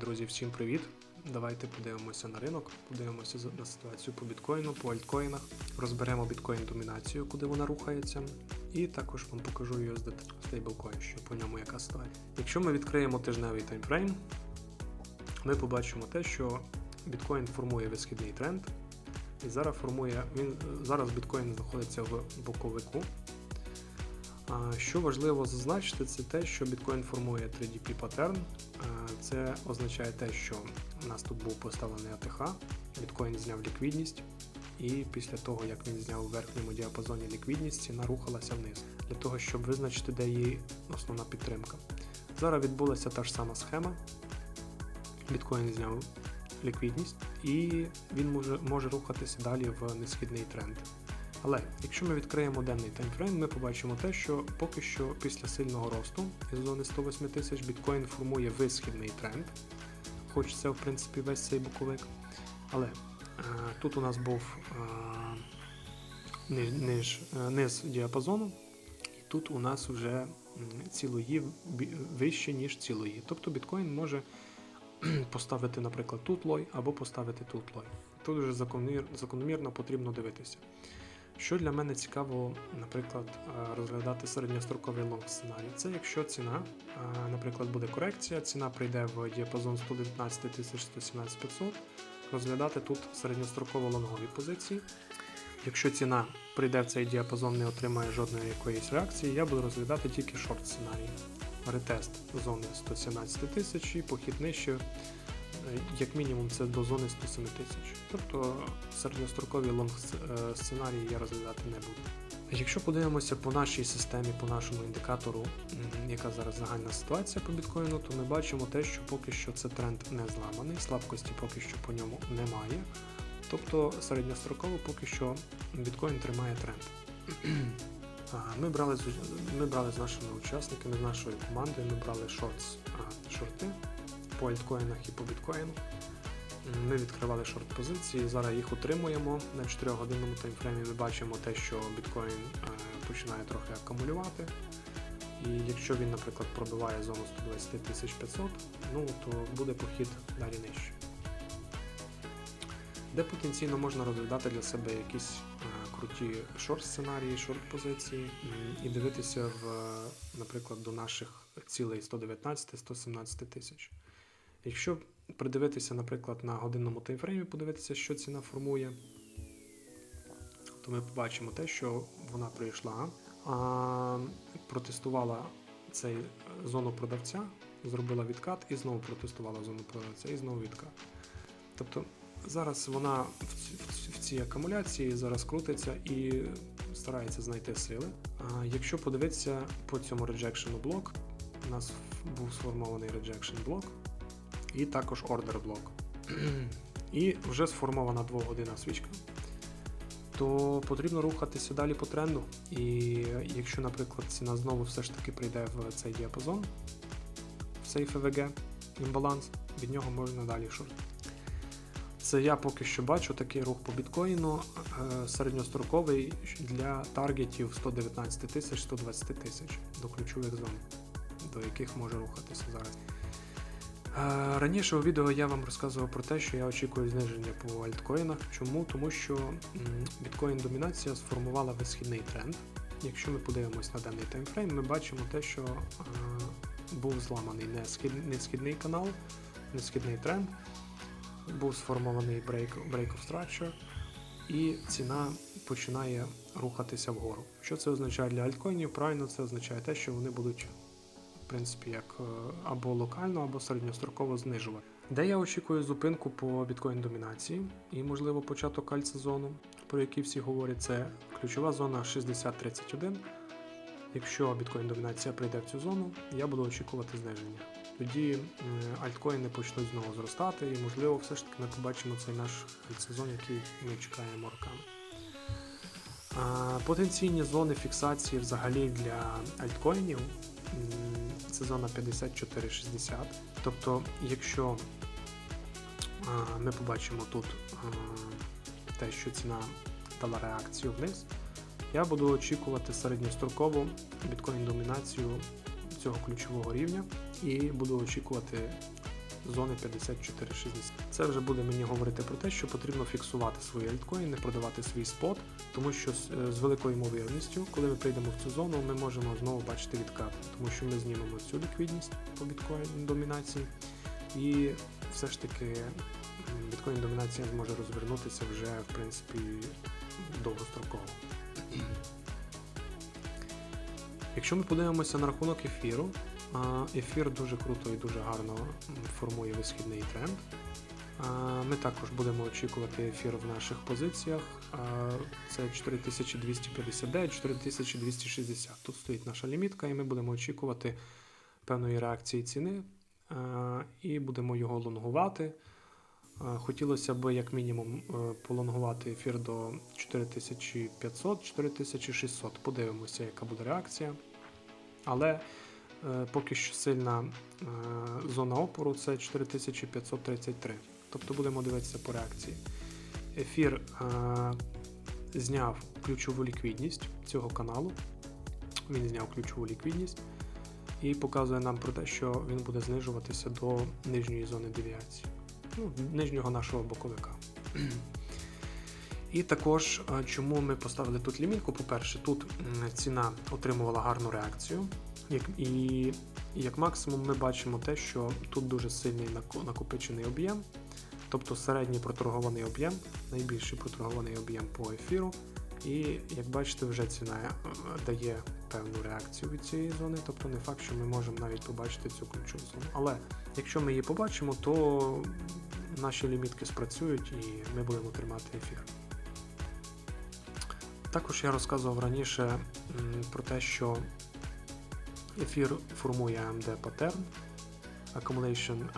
Друзі, всім привіт! Давайте подивимося на ринок, подивимося на ситуацію по біткоїну, по альткоїнах, розберемо біткоін домінацію, куди вона рухається, і також вам покажу USDT стейблкоін, що по ньому яка стає. Якщо ми відкриємо тижневий таймфрейм, ми побачимо те, що біткоін формує висхідний тренд, і зараз формує він зараз біткоін знаходиться в боковику. Що важливо зазначити, це те, що біткоін формує 3DP паттерн. Це означає те, що у нас тут був поставлений АТХ, біткоін зняв ліквідність, і після того, як він зняв у верхньому діапазоні ліквідність, ціна рухалася вниз для того, щоб визначити, де її основна підтримка. Зараз відбулася та ж сама схема. Біткоін зняв ліквідність, і він може, може рухатися далі в несхідний тренд. Але якщо ми відкриємо денний таймфрейм, ми побачимо те, що поки що після сильного росту із зони 108 тисяч біткоін формує висхідний тренд, хоч це в принципі весь цей боковик. Але е, тут у нас був е, ниж, е, низ діапазону, і тут у нас вже цілої вище, ніж цілої. Тобто біткоін може поставити, наприклад, тут лой або поставити тут лой. Тут вже закономір, закономірно потрібно дивитися. Що для мене цікаво, наприклад, е, розглядати середньостроковий лонг сценарій. Це якщо ціна, е, наприклад, буде корекція, ціна прийде в діапазон 119 тисяч 117 500, розглядати тут середньостроково лонгові позиції. Якщо ціна прийде в цей діапазон, не отримає жодної якоїсь реакції, я буду розглядати тільки шорт сценарій. Ретест зони 117 тисяч і похід нижче, як мінімум, це до зони 107 тисяч. Тобто середньострокові лонг е, сценарії я розглядати не буду. Якщо подивимося по нашій системі, по нашому індикатору, яка зараз загальна ситуація по біткоїну, то ми бачимо те, що поки що це тренд не зламаний, слабкості поки що по ньому немає. Тобто середньостроково поки що біткоін тримає тренд. Ми брали, з, ми брали з нашими учасниками, з нашою командою, ми брали шортс, шорти по альткоїнах і по біткоїну. Ми відкривали шорт позиції, зараз їх утримуємо. На 4 годинному таймфреймі ми бачимо те, що біткоін е, починає трохи акумулювати. І якщо він, наприклад, пробиває зону 120 500, ну то буде похід далі нижче. Де потенційно можна розглядати для себе якісь е, круті шорт-сценарії, шорт-позиції і дивитися в, наприклад, до наших цілей 119-117 тисяч. Якщо придивитися, наприклад, на годинному таймфреймі, подивитися, що ціна формує, то ми побачимо те, що вона прийшла, а, протестувала цей е, зону продавця, зробила відкат і знову протестувала зону продавця, і знову відкат. Тобто зараз вона в, цій акумуляції зараз крутиться і старається знайти сили. А якщо подивитися по цьому rejection блок, у нас був сформований rejection блок і також order блок. І вже сформована двогодинна свічка. То потрібно рухатися далі по тренду. І якщо, наприклад, ціна знову все ж таки прийде в цей діапазон, в цей ФВГ, імбаланс, від нього можна далі шорт. Це я поки що бачу такий рух по біткоїну е, середньостроковий для таргетів 119 тисяч 120 тисяч до ключових зон, до яких може рухатися зараз. Раніше у відео я вам розказував про те, що я очікую зниження по альткоїнах. Чому? Тому що біткоін домінація сформувала висхідний тренд. Якщо ми подивимось на даний таймфрейм, ми бачимо те, що був зламаний не схід- не східний канал, не східний тренд, був сформований break, break of structure, і ціна починає рухатися вгору. Що це означає для альткоїнів? Правильно, це означає те, що вони будуть принципі, як е, або локально, або середньостроково знижувати. Де я очікую зупинку по біткоін домінації і, можливо, початок альтсезону, про який всі говорять, це ключова зона 6031. Якщо біткоін домінація прийде в цю зону, я буду очікувати зниження. Тоді альткоїни почнуть знову зростати, і, можливо, все ж таки ми побачимо цей наш альтсезон, який ми чекаємо роками. Потенційні зони фіксації взагалі для альткоїнів це зона 54-60. Тобто, якщо ми побачимо тут те, що ціна дала реакцію вниз, я буду очікувати середньострокову біткоін домінацію цього ключового рівня і буду очікувати зони 5460. Це вже буде мені говорити про те, що потрібно фіксувати свої альткоїни, продавати свій спот, тому що з, е, великою ймовірністю, коли ми прийдемо в цю зону, ми можемо знову бачити відкат, тому що ми знімемо цю ліквідність по біткоін домінації, і все ж таки біткоін домінація зможе розвернутися вже в принципі довгостроково. Якщо ми подивимося на рахунок ефіру, ефір дуже круто і дуже гарно формує висхідний тренд. Ми також будемо очікувати ефір в наших позиціях. Це 4259, 4260. Тут стоїть наша лімітка, і ми будемо очікувати певної реакції ціни і будемо його лонгувати. Хотілося б як мінімум е, полонгувати ефір до 4500-4600. Подивимося, яка буде реакція. Але поки що сильна е, зона опору це 4533. Тобто будемо дивитися по реакції. Ефір е, зняв ключову ліквідність цього каналу. Він зняв ключову ліквідність і показує нам про те, що він буде знижуватися до нижньої зони девіації. Ну, нижнього нашого боковика. І також, е, чому ми поставили тут лімітку? По-перше, тут ціна отримувала гарну реакцію, як, і як максимум ми бачимо те, що тут дуже сильний накопичений об'єм, тобто середній проторгований об'єм, найбільший проторгований об'єм по ефіру. І як бачите, вже ціна е, дає певну реакцію від цієї зони, тобто не факт, що ми можемо навіть побачити цю ключову зону. Але якщо ми її побачимо, то наші лімітки спрацюють і ми будемо тримати ефір. Також я розказував раніше про те, що ефір формує AMD паттерн Accumulation е,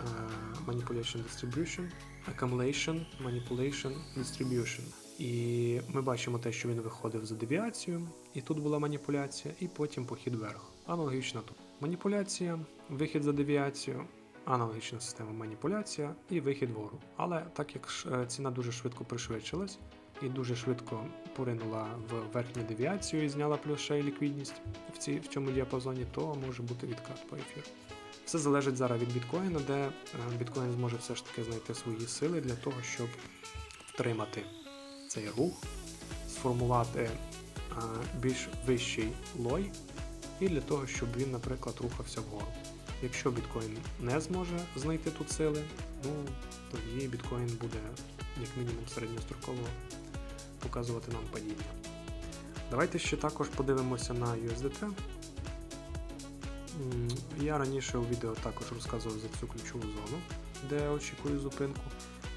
Manipulation Distribution, Accumulation Manipulation Distribution. І ми бачимо те, що він виходив за девіацію, і тут була маніпуляція, і потім похід вверх. Аналогічно тут. Маніпуляція, вихід за девіацію, аналогічна система маніпуляція і вихід вгору. Але так як е, ціна дуже швидко пришвидшилась і дуже швидко поринула в верхню девіацію і зняла плюс ще й ліквідність в, цій, в цьому діапазоні, то може бути відкат по ефіру. Все залежить зараз від біткоїна, де е, біткоін зможе все ж таки знайти свої сили для того, щоб втримати цей рух, сформувати е, більш вищий лой, і для того, щоб він, наприклад, рухався вгору. Якщо біткоін не зможе знайти тут сили, ну тоді біткоін буде як мінімум середньостроково показувати нам падіння. Давайте ще також подивимося на USDT. Я раніше у відео також розказував за цю ключову зону, де очікую зупинку.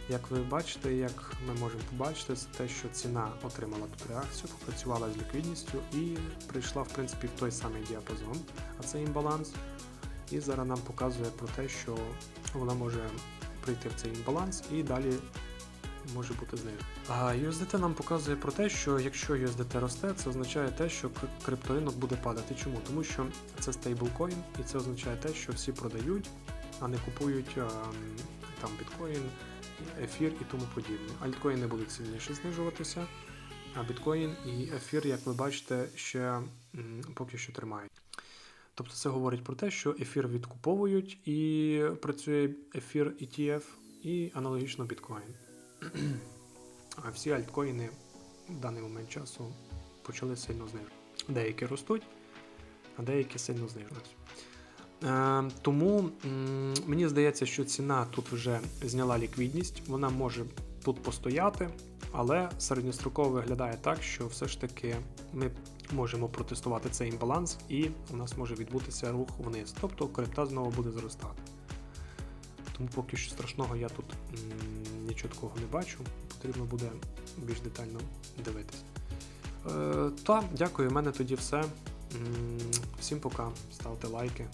Як ви бачите, як ми можемо побачити, це те, що ціна отримала тут реакцію, попрацювала з ліквідністю і прийшла в принципі в той самий діапазон, а це імбаланс. І зараз нам показує про те, що вона може прийти в цей імбаланс і далі може бути знижена. А USDT нам показує про те, що якщо USDT росте, це означає те, що крипторинок буде падати. Чому? Тому що це стейблкоін, і це означає те, що всі продають, а не купують ем, там біткоін, ефір і тому подібне. Альткоїни будуть сильніше знижуватися, а біткоін і ефір, як ви бачите, ще поки що тримають. Тобто це говорить про те, що ефір відкуповують і працює ефір ETF і аналогічно біткоін. А всі альткоїни в даний момент часу почали сильно знижувати. Деякі ростуть, а деякі сильно знижуються. Е, тому м, мені здається, що ціна тут вже зняла ліквідність, вона може тут постояти, але середньостроково виглядає так, що все ж таки ми можемо протестувати цей імбаланс, і у нас може відбутися рух вниз. Тобто крипта знову буде зростати. Тому поки що страшного я тут нічого такого не бачу. Потрібно буде більш детально дивитись. Е, та, дякую, в мене тоді все. Всім пока. Ставте лайки,